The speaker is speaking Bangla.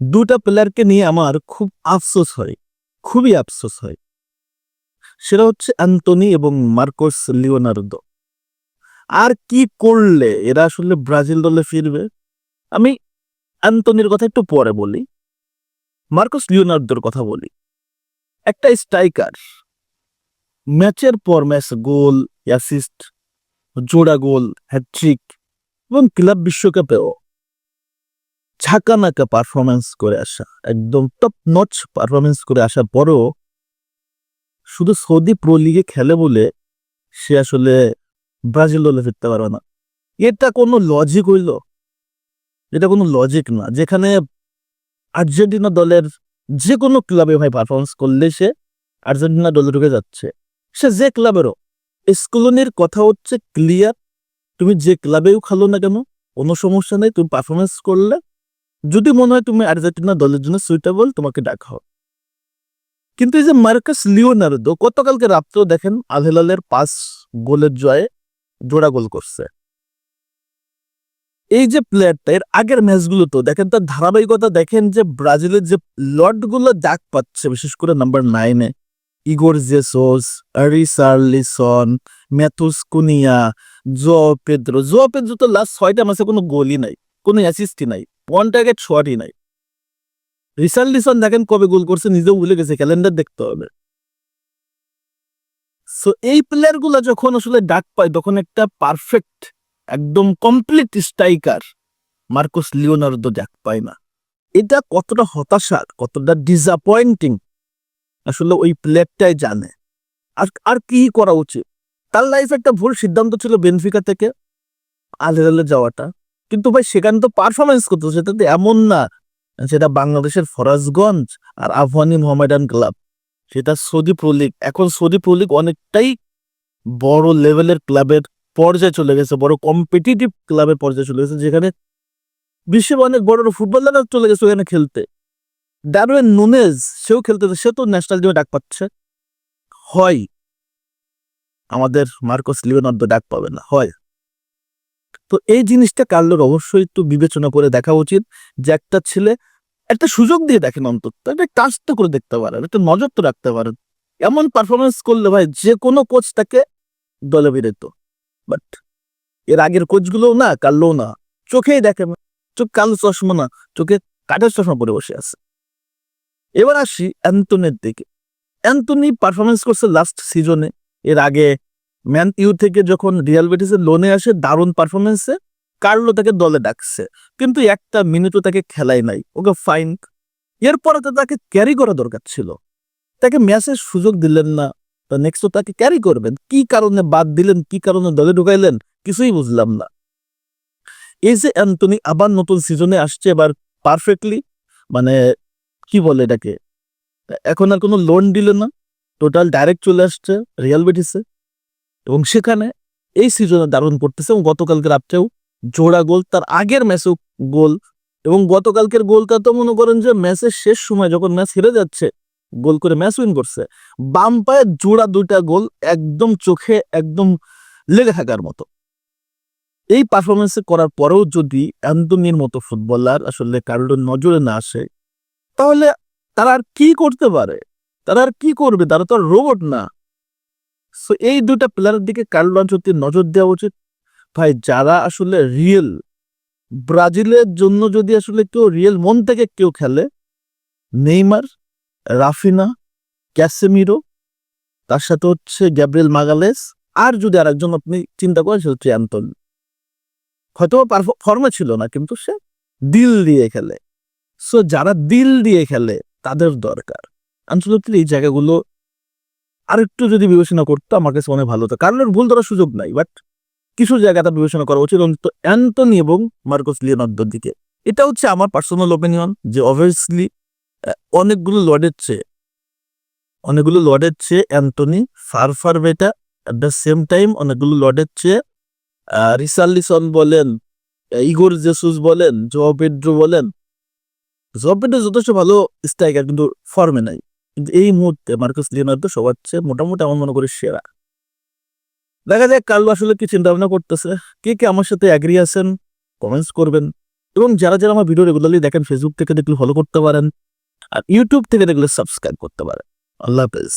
দুটা প্লেয়ারকে নিয়ে আমার খুব আফসোস হয়, খুবই আফসোস হয়। সেটা হচ্ছে অ্যান্টনি এবং মার্কোস লিওনার্দো। আর কি করলে এরা আসলে ব্রাজিল দলে ফিরবে? আমি অ্যান্টনির কথা একটু পরে বলি, মার্কোস লিওনার্দোর কথা বলি। একটা স্ট্রাইকার ম্যাচের পর ম্যাচ গোল অ্যাসিস্ট জোড়া গোল হ্যাট্রিক এবং ক্লাব বিশ্বকাপেও ঝাঁকানাকা পারফরমেন্স করে আসা, একদম টপ নচ পারফরমেন্স করে আসার পরেও শুধু সৌদি প্রো লিগে খেলে বলে সে আসলে ব্রাজিল দলে ফিরতে পারবে না। এটা কোনো লজিক হইল? এটা কোনো লজিক না। যেখানে আর্জেন্টিনা দলের যে কোনো ক্লাবে ভাই পারফরমেন্স করলে সে আর্জেন্টিনা দলে ঢুকে যাচ্ছে। সে যে ক্লাবেরও স্কুলনির কথা হচ্ছে ক্লিয়ার তুমি যে ক্লাবেও খেলো না কেন, কোনো সমস্যা নেই। তুমি পারফরমেন্স করলে যদি মনে হয় তুমি আর্জেন্টিনা দলের জন্য সুইটেবল তোমাকে ডাকা হবে। কিন্তু এই যে মার্কাস লিওনার্দো, গতকালকে রাত্রেও দেখেন আল হিলালের পাঁচ গোলের জয়ে জোড়া গোল করছে। এই যে প্লেয়ারটা এর আগের ম্যাচগুলোতেও দেখেন তার ধারাবাহিকতা, দেখেন যে ব্রাজিলের যে লর্ডগুলো ডাক পাচ্ছে, বিশেষ করে নাম্বার নাইনে Igor Jesus, Richarlison, Matheus Cunha Joao Pedro. Joao Pedro তো লাস্ট ছয়টা ম্যাচে কোনো গোলই নাই। কোনো অ্যাসিস্টই নাই ওয়ান টার্গেট শটই নাই। রিসার্লিসন দেখেন কবে গোল করছে, নিজেও ভুলে গেছে ক্যালেন্ডার দেখতে হবে। সো এই প্লেয়ারগুলো যখন আসলে ডাক পায়, তখন একটা পারফেক্ট একদম কমপ্লিট স্ট্রাইকার মার্কোস লিওনার্দো ডাক পায় না। এটা কতটা হতাশার, কতটা ডিসঅ্যাপয়েন্টিং আসলে ওই প্লেয়ারটাই জানে। আর আর কি করা উচিত? তার লাইফে একটা ভুল সিদ্ধান্ত ছিল বেনফিকা থেকে আল হিলালে যাওয়াটা। কিন্তু ভাই, সেখানে তো পারফরমেন্স করতো, সেটা তো এমন না। সেটা বাংলাদেশের ফরাজগঞ্জ আর আফগানি মোহামেডান ক্লাব। সেটা সৌদি প্রো এখন সৌদি প্রো অনেকটাই বড় লেভেলের ক্লাবের পর্যায়ে চলে গেছে, বড় কম্পিটিটিভ ক্লাবের পর্যায়ে চলে গেছে, যেখানে বিশ্বের অনেক বড় বড় ফুটবলাররা চলে গেছে ওখানে খেলতে। ডারওয়েন নুনেজ সেও খেলতে সে তো ন্যাশনাল টিমে ডাক পাচ্ছে। হয়। আমাদের মার্কোস লিওনার্দো ডাক পাবে না, হয়। তো এই জিনিসটা কার্লোর অবশ্যই একটু বিবেচনা করে দেখা উচিত যে একটা ছেলে একটা সুযোগ দিয়ে দেখেন অন্তত, একটা কাজটা করে দেখতে পারেন, একটা নজর তো রাখতে পারেন। এমন পারফরমেন্স করলে ভাই যে কোনো কোচ তাকে দলে বেরোত। বাট এর আগের কোচগুলোও না কার্লো না। চোখেই দেখে চোখ কালো চশমা না, চোখে কাঠের চশমা পরে বসে আছে। এবার আসি অ্যান্টনের দিকে। অ্যান্টনি পারফরমেন্স করছে লাস্ট সিজনে এর আগে ম্যান ইউ থেকে যখন রিয়াল বেটিসের লোনে আসে, দারুণ পারফরমেন্সে কার্লো তাকে দলে ডাকছে। কিন্তু একটা মিনিটও তাকে খেলাই নাই। ওকে ফাইন এরপরে তো তাকে ক্যারি করা দরকার ছিল। তাকে ম্যাচের সুযোগ দিলেন না। তা নেক্সট তাকে ক্যারি করবেন। কি কারণে বাদ দিলেন? কি কারণে দলে ঢুকাইলেন? কিছুই বুঝলাম না। এই যে অ্যান্টনি আবার নতুন সিজনে আসছে এবার পারফেক্টলি মানে কি বলে এটাকে? এখন আর কোনো লোন দিল না। টোটাল ডাইরেক্ট চলে আসছে রিয়াল বেটিসে এবং সেখানে এই সিজনে দারুণ করতেছে এবং গতকালকে রাত্রেও জোড়া গোল, তার আগের ম্যাচেও গোল এবং গতকালকের গোলটা তো মনে করেন যে ম্যাচের শেষ সময় যখন ম্যাচ হেরে যাচ্ছে, গোল করে ম্যাচ উইন করছে। বাম পায়ে জোড়া দুইটা গোল একদম চোখে একদম লেগে থাকার মতো। এই পারফরমেন্স করার পরেও যদি অ্যান্টনির মতো ফুটবলার আসলে কারোর নজরে না আসে, তাহলে তারা আর কি করতে পারে? তারা আর কি করবে? তারা তো আর রোবট না। সো এই দুটা প্লেয়ারের দিকে কার্লো আনচত্তির নজর দেওয়া উচিত। ভাই, যারা আসলে রিয়েল ব্রাজিলের জন্য যদি আসলে কেউ রিয়েল মন থেকে কেউ খেলে, নেইমার, রাফিনা, ক্যাসেমিরো, তার সাথে হচ্ছে গ্যাব্রিয়েল মাগালেস, আর যদি আরেকজন আপনি চিন্তা করেন, সেটা হচ্ছে অ্যান্টনি হয়তো ফর্মে ছিল না, কিন্তু সে দিল দিয়ে খেলে। সো যারা দিল দিয়ে খেলে, তাদের দরকার। আঞ্চলিক এই জায়গাগুলো আর একটু যদি বিবেচনা করতো, আমার কাছে অনেক ভালো হতো। কারণ ভুল ধরার সুযোগ নাই বাট কিছু জায়গাটা বিবেচনা করা উচিত অন্তত অ্যান্টনি এবং মার্কোস লিওনার্দোর দিকে। এটা হচ্ছে আমার পার্সোনাল ওপিনিয়ন যে অবভিয়াসলি অনেকগুলো লর্ডের চেয়ে, অনেকগুলো লর্ডের চেয়ে Antony far far better at the same time অনেকগুলো লর্ডের চেয়ে রিসার্লিসন বলেন ইগোর জেসুস বলেন জো পেড্রো বলেন জো পেড্রো যথেষ্ট ভালো স্ট্রাইকার কিন্তু ফর্মে নাই। কিন্তু এই মুহূর্তে মার্কাস লিওনার্দো সবার চেয়ে মোটামুটি আমার মনে করি সেরা। দেখা যায় কাল আসলে কি চিন্তা ভাবনা করতেছে। কে কে আমার সাথে অ্যাগ্রি আছেন কমেন্টস করবেন এবং যারা যারা আমার ভিডিও রেগুলারলি দেখেন ফেসবুক থেকে দেখলে ফলো করতে পারেন। আর ইউটিউব থেকে দেখলে সাবস্ক্রাইব করতে পারেন। আল্লাহ হাফেজ।